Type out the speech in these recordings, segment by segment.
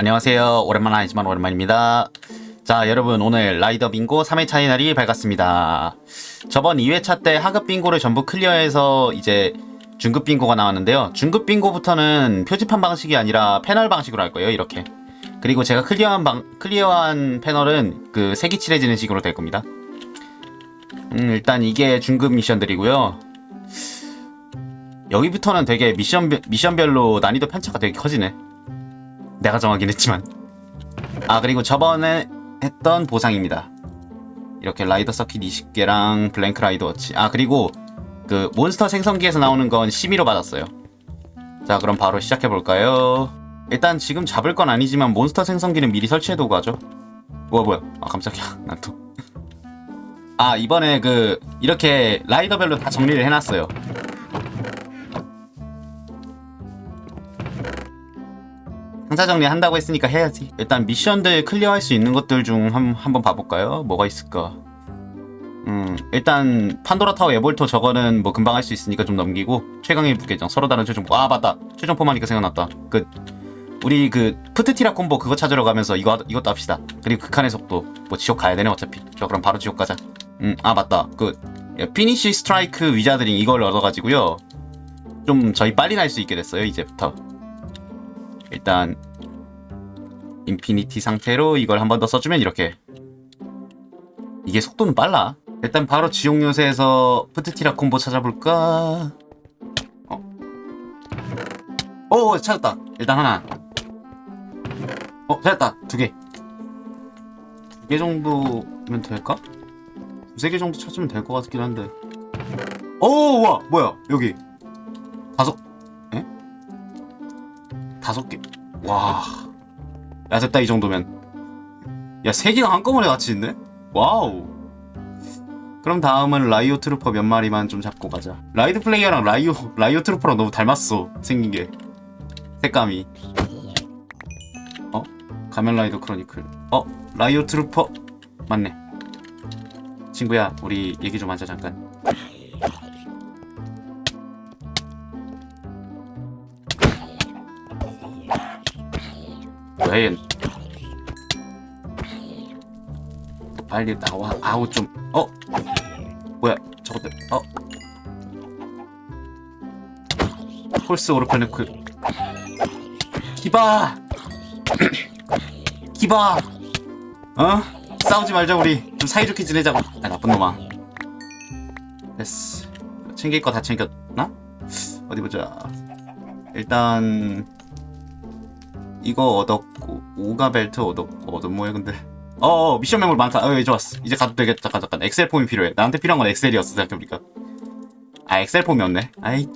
안녕하세요. 오랜만 아니지만 오랜만입니다. 자, 여러분 오늘 라이더 빙고 3회차의 날이 밝았습니다. 저번 2회차 때 하급 빙고를 전부 클리어해서 이제 중급 빙고가 나왔는데요. 중급 빙고부터는 표지판 방식이 아니라 패널 방식으로 할 거예요. 이렇게. 그리고 제가 클리어한 방, 클리어한 패널은 그 색이 칠해지는 식으로 될 겁니다. 음, 일단 이게 중급 미션들이고요. 여기부터는 되게 미션, 미션별로 난이도 편차가 되게 커지네. 내가 정하긴 했지만. 아, 그리고 저번에 했던 보상입니다. 이렇게 라이더 서킷 20개랑 블랭크 라이더 워치. 아, 그리고 그 몬스터 생성기에서 나오는 건 심의로 받았어요. 자, 그럼 바로 시작해볼까요? 일단 지금 잡을 건 아니지만 몬스터 생성기는 미리 설치해두고 가죠. 뭐야, 뭐야. 아, 깜짝이야. 난 또. 아, 이번에 그, 이렇게 라이더별로 다 정리를 해놨어요. 상자 정리 한다고 했으니까 해야지. 일단 미션들 클리어할 수 있는 것들 중 한, 한번 봐볼까요? 뭐가 있을까? 음, 일단 판도라 타워 에볼토 저거는 뭐 금방 할 수 있으니까 좀 넘기고 최강의 부계정 서로 다른 최종 아 맞다 최종폼 하니까 생각났다. 그 우리 그 푸트티라 콤보 그거 찾으러 가면서 이거 하- 이것도 합시다. 그리고 극한의 속도 뭐 지옥 가야 되네 어차피. 저 그럼 바로 지옥 가자. 음, 아 맞다. 그 피니시 스트라이크 위자드링 이걸 얻어가지고요. 좀 저희 빨리 날 수 있게 됐어요 이제부터. 일단 인피니티 상태로 이걸 한 번 더 써주면 이렇게. 이게 속도는 빨라. 일단 바로 지옥 요새에서 푸트티라 콤보 찾아볼까? 어? 오 찾았다. 일단 하나. 어 찾았다. 두개 두 개 정도면 될까? 두세 개 정도 찾으면 될 것 같긴 한데. 오와! 뭐야? 여기. 다섯. 에? 다섯 개. 와. 야 됐다 이 정도면. 야 세 개가 한꺼번에 같이 있네. 와우. 그럼 다음은 라이오 트루퍼 몇 마리만 좀 잡고 가자. 라이드 플레이어랑 라이오 라이오 트루퍼랑 너무 닮았어 생긴 게. 색감이. 어? 가면 라이더 크로니클. 어? 라이오 트루퍼 맞네. 친구야, 우리 얘기 좀 하자 잠깐. 왜? 빨리 나와. 아우 좀. 어? 뭐야? 저것들. 어? 폴스 오르페르크. 기바! 기바! 어? 싸우지 말자 우리. 좀 사이좋게 지내자고. 아 나쁜 놈아. 됐어. 챙길 거 다 챙겼나? 어디 보자. 일단 이거 얻었고 오가 벨트 얻었고 얻은 뭐야 근데? 어, 어 미션 메모리 많다. 어 좋았어. 이제 가도 되겠다 잠깐 잠깐. 엑셀 폼이 필요해. 나한테 필요한 건 엑셀이었어 생각해보니까. 아 엑셀 폼이었네. 아이.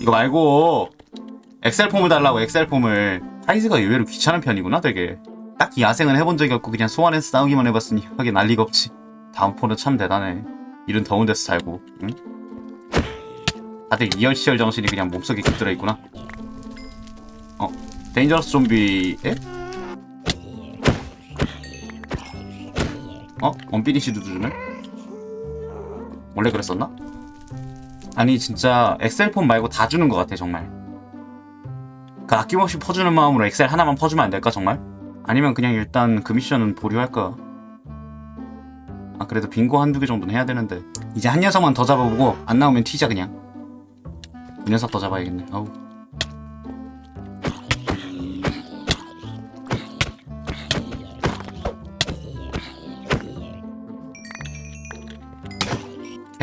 이거 말고 엑셀 폼을 달라고 엑셀 폼을 사이즈가 의외로 귀찮은 편이구나 되게. 딱히 야생은 해본 적이 없고 그냥 소환해서 싸우기만 해봤으니 하긴 알 리가 없지. 다음 폰은 참 대단해. 일은 더운 데서 살고 응? 다들 이열치열 정신이 그냥 몸속에 깃들어 있구나 어, 데인저러스 좀비에? 어? 원피니시 두두주네? 원래 그랬었나? 아니 진짜 엑셀폰 말고 다 주는 것 같아 정말 그 아낌없이 퍼주는 마음으로 엑셀 하나만 퍼주면 안 될까 정말? 아니면 그냥 일단 그 미션은 보류할까? 아 그래도 빙고 한두 개 정도는 해야 되는데 이제 한 녀석만 더 잡아보고 안 나오면 튀자 그냥 이 녀석 더 잡아야겠네 아우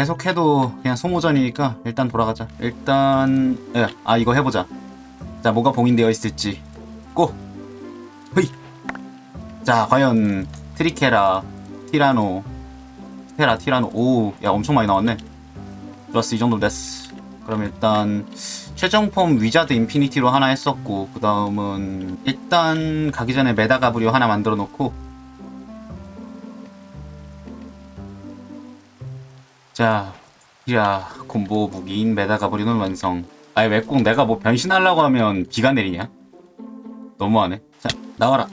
계속해도 그냥 소모전이니까 일단 돌아가자. 일단 예, 아 이거 해보자. 자 뭐가 봉인되어 있을지 고. 헤이. 자 과연 트리케라, 티라노, 테라, 티라노. 오, 야 엄청 많이 나왔네. 좋았어 이 정도 됐어. 그럼 일단 최종 폼 위자드 인피니티로 하나 했었고 그 다음은 일단 가기 전에 메다가브리오 하나 만들어 놓고 자, 야, 콤보 무기인 메다가 버리는 완성. 아니, 왜 꼭 내가 뭐 변신하려고 하면 비가 내리냐? 너무하네. 자, 나와라.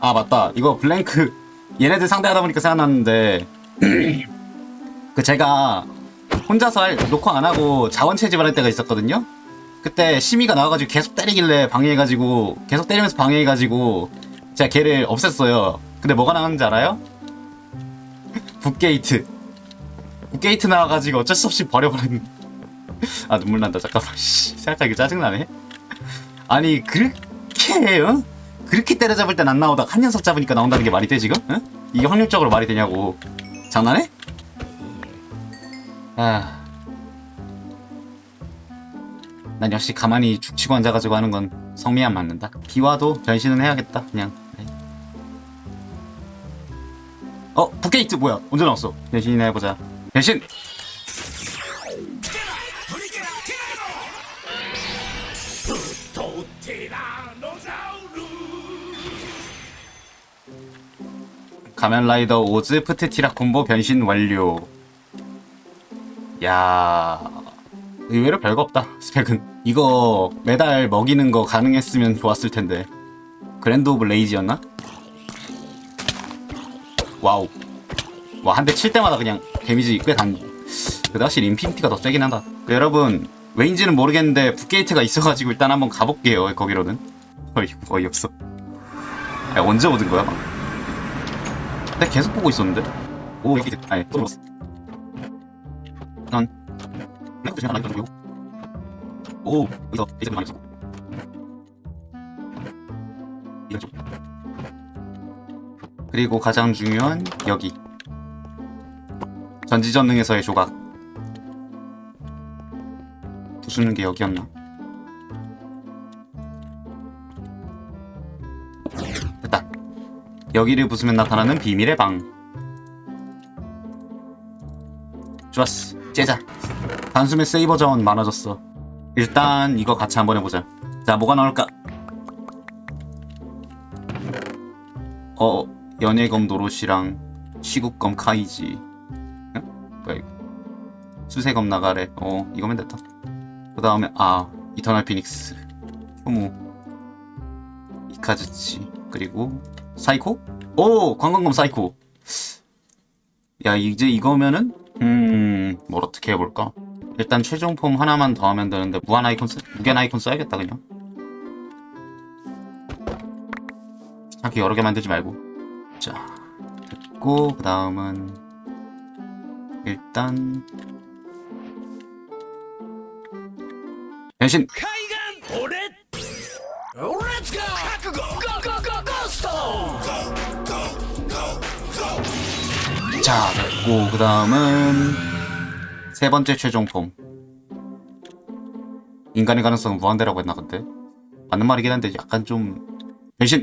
아, 맞다. 이거 블랭크, 얘네들 상대하다 보니까 생각났는데, 그 제가 혼자서 할, 녹화 안 하고 자원 채집을 할 때가 있었거든요? 그때 시미가 나와가지고 계속 때리길래 방해해가지고 계속 때리면서 방해해가지고 제가 걔를 없앴어요. 근데 뭐가 나왔는지 알아요? 북게이트. 북게이트 나와가지고 어쩔 수 없이 버려버렸는데. 아 눈물 난다 잠깐만. 씨, 생각하기 짜증나네. 아니 그렇게 어? 그렇게 때려잡을 땐 안 나오다 한 녀석 잡으니까 나온다는 게 말이 돼 지금? 어? 이게 확률적으로 말이 되냐고. 장난해? 아. 난 역시 가만히 죽치고 앉아가지고 하는 건 성미 안 맞는다. 비와도 변신은 해야겠다. 그냥. 어, 북게이트 뭐야? 언제 나왔어? 변신이나 해보자. 변신. 가면라이더 오즈 프트티라 콤보 변신 완료. 야 의외로 별거 없다 스펙은 이거 매달 먹이는 거 가능했으면 좋았을 텐데 그랜드 오브 레이지였나? 와우 와 한 대 칠 때마다 그냥 데미지 꽤 단. 그래도 확실히 인피니티가 더 세긴 하다. 그 여러분 왜인지는 모르겠는데 북게이트가 있어가지고 일단 한번 가볼게요 거기로는. 어이 어이 없어. 야 언제 얻은 거야? 내가 계속 보고 있었는데. 오 여기 아니 또 먹었어. 난 내가 그냥 안 하는 오 여기서 이제 많이 없어. 이거 좀. 그리고 가장 중요한 여기. 전지전능에서의 조각. 부수는 게 여기였나? 됐다. 여기를 부수면 나타나는 비밀의 방. 좋았어. 째자. 단숨에 세이버 자원 많아졌어. 일단 이거 같이 한번 해보자. 자 뭐가 나올까? 어 연예검 노롯이랑 시국검 카이지. 응? 뭐야 이거? 수세검 나가래. 어 이거면 됐다 그 다음에 아 이터널 피닉스. 효무 이카즈치. 그리고 사이코? 오! 관광검 사이코. 야 이제 이거면은 음뭘 어떻게 해볼까? 일단 최종 폼 하나만 더 하면 되는데 무한 아이콘 쓰, 무限아이콘 써야겠다 그냥. 이렇게 여러 개 만들지 말고 됐죠. 됐고 그 다음은 일단 변신. 자 됐고 그 다음은 세 번째 최종폼 인간의 가능성은 무한대라고 했나 근데? 맞는 말이긴 한데 약간 좀 변신.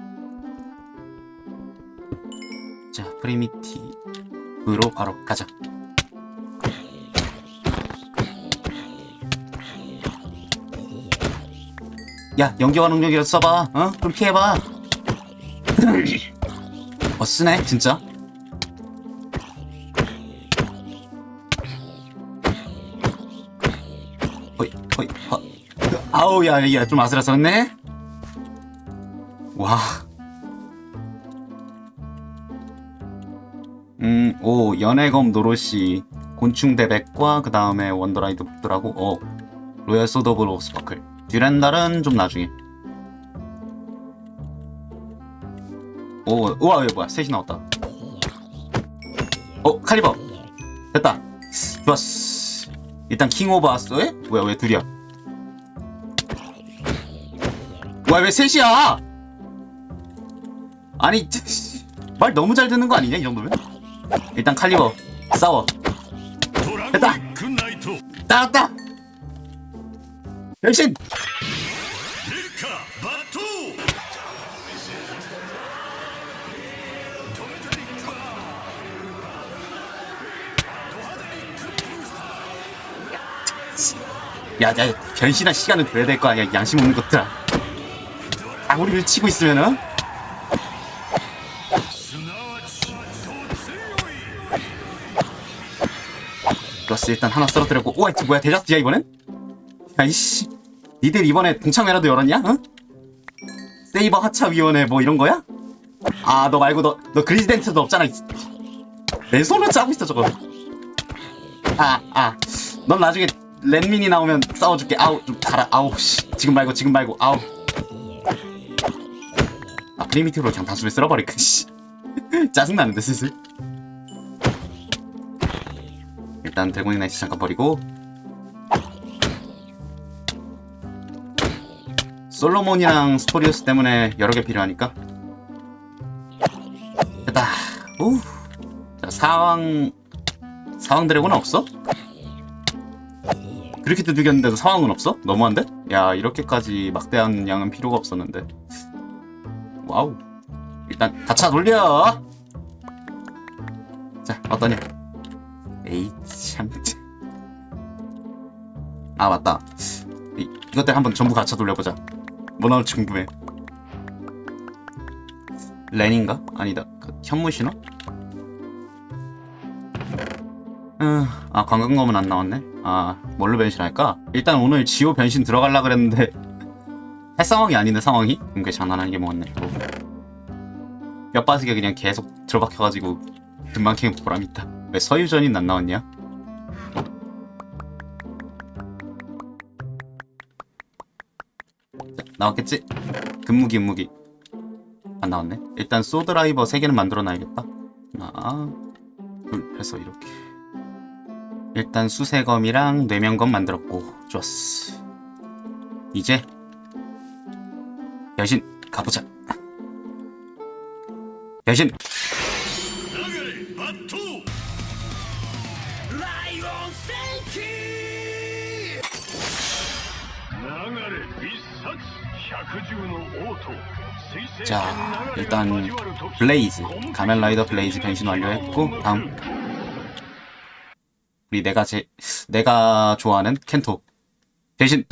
자 프리미티브로 바로 가자. 야 연기와 능력이라도 써봐. 어? 좀 피해봐. 어 쓰네 진짜? 허이 허이 허 아우 야 야 좀 아슬아슬했네? 와 음, 오, 연애검 노로시, 곤충 대백과 그 다음에 원더라이드 북들하고, 어, 로얄 소드 오브 로스파클 듀렌달은 좀 나중에. 오, 우와, 이거 뭐야, 셋이 나왔다. 어, 칼리버. 됐다. 좋았어. 일단 킹 오브 아스에? 뭐야, 왜 둘이야? 뭐야, 왜 셋이야? 아니, 말 너무 잘 듣는 거 아니냐, 이 정도면? 일단 칼리버 싸워 됐다 따왔다 변신 야, 야, 변신할 시간을 줘야 될 거 아니야, 양심 없는 것들아. 아무리 밀치고 있으면은. 플러스 일단 하나 쓰러뜨렸고. 우와 이거 뭐야? 대작지야 이번엔? 야이씨. 니들 이번에 동창회라도 열었냐? 응? 세이버 하차위원회 뭐 이런 거야? 아 너 말고 너, 너 그리즈덴트도 없잖아. 이- 내 손으로 짜고 있어 저거. 아아넌 나중에 랜민이 나오면 싸워줄게. 아우 좀 달아 아우 씨. 지금 말고 지금 말고. 아우. 아 프리미티브로 그냥 단수를 쓸어버릴까 씨. 짜증나는데 슬슬 일단 드래곤 나이트 잠깐 버리고 솔로몬이랑 스토리우스 때문에 여러 개 필요하니까 됐다 우. 자 사왕 사왕 드래곤은 없어? 그렇게 두들겼는데도 사왕은 없어? 너무한데? 야 이렇게까지 막대한 양은 필요가 없었는데 와우 일단 다차 돌려 자 어떠냐 에이 참. 아 맞다. 이, 이것들 한번 전부 갖춰 돌려보자. 뭐 나올지 궁금해. 렌인가? 아니다. 그 현무 신호? 음, 아 관광검은 안 나왔네. 아 뭘로 변신할까? 일단 오늘 지호 변신 들어갈라 그랬는데 할 상황이 아닌데 상황이? 그럼 그 장난하는 게 뭐겠네. 뭐. 뼈 빠지게 그냥 계속 들어박혀가지고 금방 캐는 보람 있다. 왜 서유전인 안 나왔냐? 나왔겠지? 금무기 금무기 안 나왔네. 일단 소드라이버 3개는 만들어 놔야겠다. 하나, 둘 해서 이렇게. 일단 수세검이랑 뇌면검 만들었고 좋았어. 이제 변신 가보자. 변신 자 일단 블레이즈 가면라이더 블레이즈 변신 완료했고 다음. 우리 내가 제 내가 좋아하는 켄토. 변신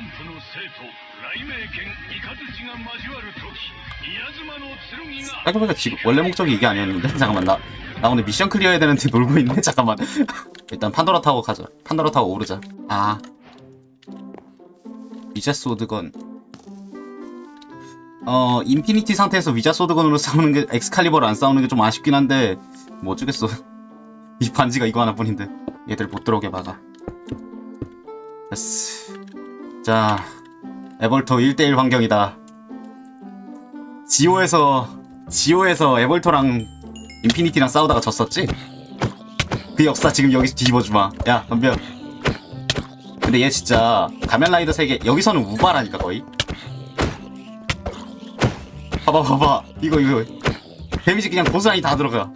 ランプの生徒雷鳴剣イカズチが交わる時稲妻の剣が 생각해보니까 지금 원래 목적이 이게 아니었는데 잠깐만 나, 나 오늘 미션 클리어 해야 되는데 놀고 있네 잠깐만 일단 판도라 타고 가자 판도라 타고 오르자 아 위자 소드건 어 인피니티 상태에서 위자 소드건으로 싸우는 게 엑스칼리버를 안 싸우는 게 좀 아쉽긴 한데 뭐 어쩌겠어 이 반지가 이거 하나뿐인데 얘들 못 들어오게 막아 됐어 자 에벌토 1대1 환경이다 지오에서 지오에서 에볼토랑 인피니티랑 싸우다가 졌었지? 그 역사 지금 여기서 뒤집어주마. 야 덤벼. 근데 얘 진짜 가면라이더 세계 여기서는 우바라니까 거의. 봐봐 봐봐 이거 이거 데미지 그냥 고스란히 다 들어가.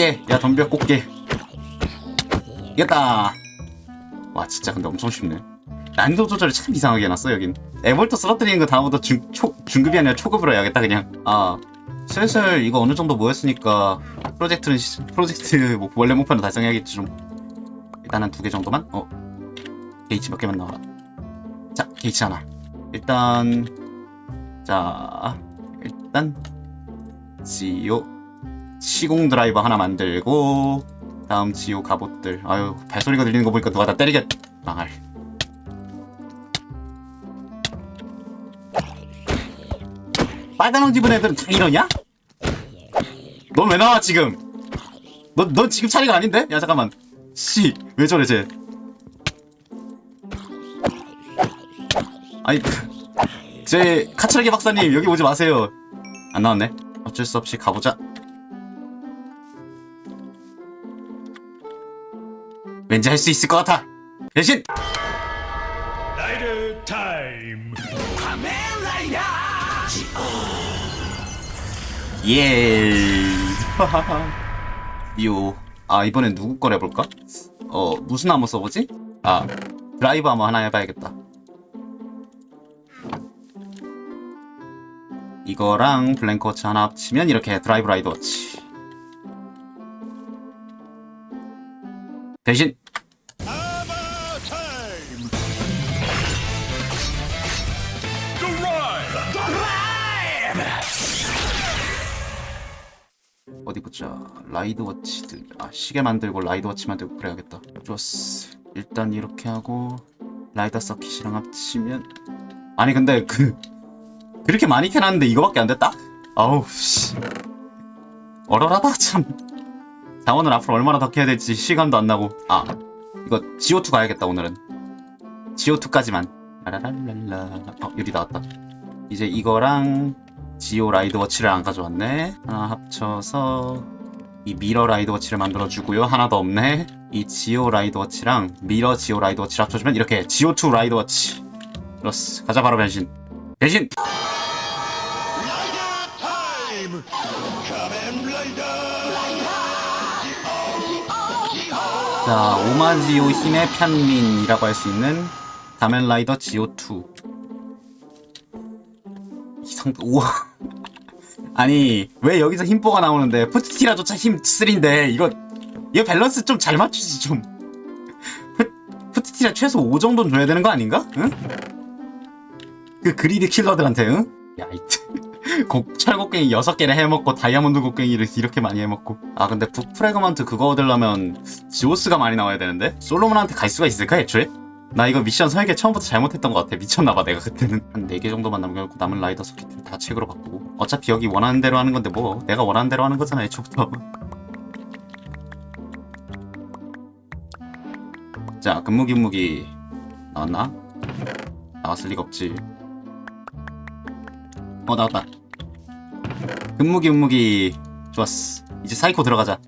꽃게. 야 덤벼 꽃게. 이겼다. 와 진짜 근데 엄청 쉽네. 난이도 조절을 참 이상하게 해놨어 여긴. 에볼트 쓰러뜨리는 거 다음부터 중, 초, 중급이 아니라 초급으로 해야겠다 그냥. 아 슬슬 이거 어느 정도 모였으니까 프로젝트는 시- 프로젝트 뭐 원래 목표는 달성해야겠지 좀. 일단 한 두 개 정도만? 어. 게이츠 몇 개만 나와라. 자 게이츠 하나. 일단 자 일단 지오 시공 드라이버 하나 만들고 다음 지오 갑옷들. 아유 발소리가 들리는 거 보니까 누가 다 때리겠 망할. 빨간 옷 입은 애들은 다 이러냐? 넌 왜 나와 지금? 넌, 넌 지금 차례가 아닌데? 야 잠깐만. 씨 왜 저래 쟤? 아니 제 카츠라기 박사님 여기 오지 마세요. 안 나왔네. 어쩔 수 없이 가보자 왠지 할 수 있을 것 같아. 대신 라이더 타임. 카멜라야. 예. 요. 아 이번엔 누구 거래 볼까? 어 무슨 암호 써보지? 아 드라이브 암호 하나 해봐야겠다. 이거랑 블랭크 워치 하나 합치면 이렇게 드라이브 라이더 워치. 대신 어디 보자. 라이드 워치들. 아 시계 만들고 라이드 워치 만들고 그래야겠다. 좋았어. 일단 이렇게 하고 라이더 서킷이랑 합치면 아니 근데 그 그렇게 많이 캐놨는데 이거밖에 안 됐다? 아우 씨. 얼얼하다 참 자원을 앞으로 얼마나 더 캐야 될지 시간도 안 나고. 아 이거 GO2 가야겠다 오늘은. GO2까지만. 라라랄랄라. 어 유리 나왔다. 이제 이거랑 지오 라이드 워치를 안 가져왔네. 하나 합쳐서 이 미러 라이드 워치를 만들어주고요. 하나 더 없네. 이 지오 라이드 워치랑 미러 지오 라이드 워치를 합쳐주면 이렇게 GO2 라이드 워치. 그렇스. 가자 바로 변신. 변신 자 오마지오 힘의 편민이라고 할 수 있는 가면라이더 GO2 이상 우와 아니 왜 여기서 힘뽀가 나오는데 푸트티라조차 힘 3인데 이거 이거 밸런스 좀 잘 맞추지 좀 푸, 푸트티라 최소 5 정도는 줘야 되는 거 아닌가? 응? 그 그리드 킬러들한테 응? 야 이트 곡, 철곡갱이 6개를 해먹고 다이아몬드 곡갱이를 이렇게 많이 해먹고. 아 근데 북프레그먼트 그거 얻으려면 지오스가 많이 나와야 되는데? 솔로몬한테 갈 수가 있을까 애초에? 나 이거 미션 설계 처음부터 잘못했던 것 같아. 미쳤나봐 내가 그때는. 한 4개 정도만 남겨놓고 남은 라이더 서킷을 다 책으로 바꾸고. 어차피 여기 원하는 대로 하는 건데 뭐 내가 원하는 대로 하는 거잖아 애초부터. 자 근무기 무기. 나왔나? 나왔을 리가 없지. 어 나왔다 근무기 근무기. 좋았어. 이제 사이코 들어가자.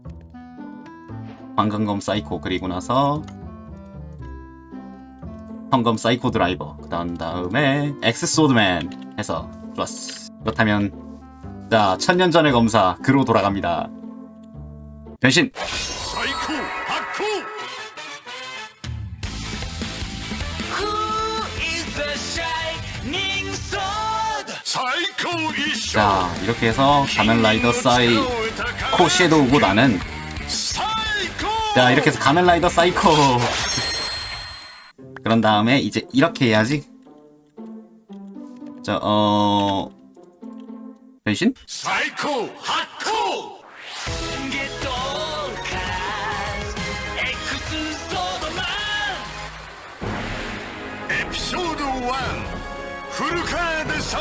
방금검 사이코 그리고 나서 성검 사이코 드라이버. 그 다음 다음에 엑스 소드맨 해서 좋았어. 그렇다면 자 천년 전의 검사 그로 돌아갑니다. 변신! 사이코 하쿠 사이코 이쇼 자 이렇게 해서 가면라이더 사이 코 섀도우 고 나는. 사이코 자 이렇게 해서 가면라이더 사이코. 그런 다음에 이제 이렇게 해야지. 자어 변신? 사이코 하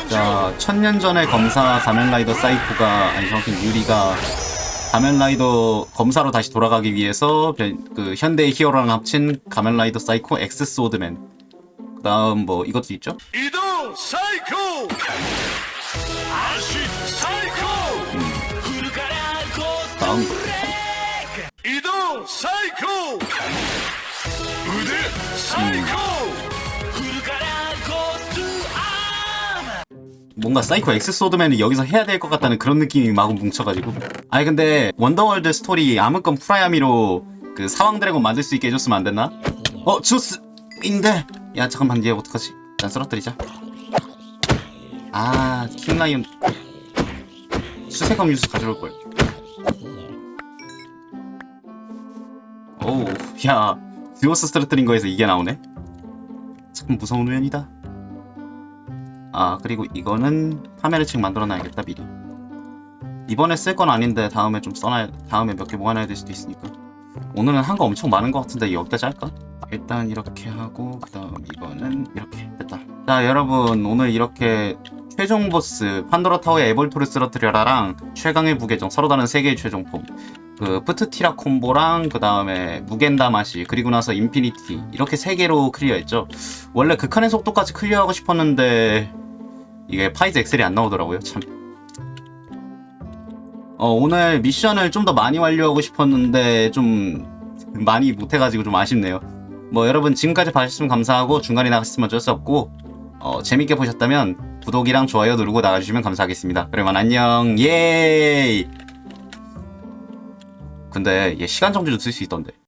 자, 천년 전의 검사 가면라이더 사이코가 아니 정확히 유리가 가면라이더 검사로 다시 돌아가기 위해서 변- 그 현대의 히어로랑 합친 가면라이더 사이코 엑스 소드맨. 그다음 뭐 이것도 있죠? 이동 사이코! 아시 사이코! 다음 이동 사이코腕사이코 뭔가 사이코 엑스 소드맨이 여기서 해야 될 것 같다는 그런 느낌이 마구 뭉쳐가지고. 아니 근데 원더월드 스토리 아무건 프라야미로 그 사왕 드래곤 만들 수 있게 해줬으면 안 됐나? 어 주스 인데 야 잠깐만 얘 어떡하지? 일단 쓰러뜨리자. 아 킹라이온 수색검 유수 가져올 걸. 오우 야 듀오스 쓰러뜨린 거에서 이게 나오네. 참 무서운 우연이다. 아 그리고 이거는 파메르 책 만들어놔야겠다 미리. 이번에 쓸 건 아닌데 다음에 좀 써놔야 다음에 몇 개 모아놔야 될 수도 있으니까. 오늘은 한 거 엄청 많은 것 같은데 여기까지 할까? 일단 이렇게 하고 그 다음 이거는 이렇게. 됐다. 자 여러분 오늘 이렇게 최종 보스 판도라 타워의 에볼토를 쓰러뜨려라랑 최강의 부계정 서로 다른 세 개의 최종 폼. 그 프트티라 콤보랑 그 다음에 무겐다 마시 그리고 나서 인피니티. 이렇게 세 개로 클리어했죠. 원래 극한의 속도까지 클리어하고 싶었는데 이게 파이즈 엑셀이 안 나오더라고요 참. 어, 오늘 미션을 좀 더 많이 완료하고 싶었는데 좀 많이 못해가지고 좀 아쉽네요. 뭐 여러분 지금까지 봐주셨으면 감사하고 중간에 나갔으면 어쩔 수 없고 어, 재밌게 보셨다면 구독이랑 좋아요 누르고 나가주시면 감사하겠습니다. 그러면 안녕. 예이! 근데 얘 시간 정지도 쓸 수 있던데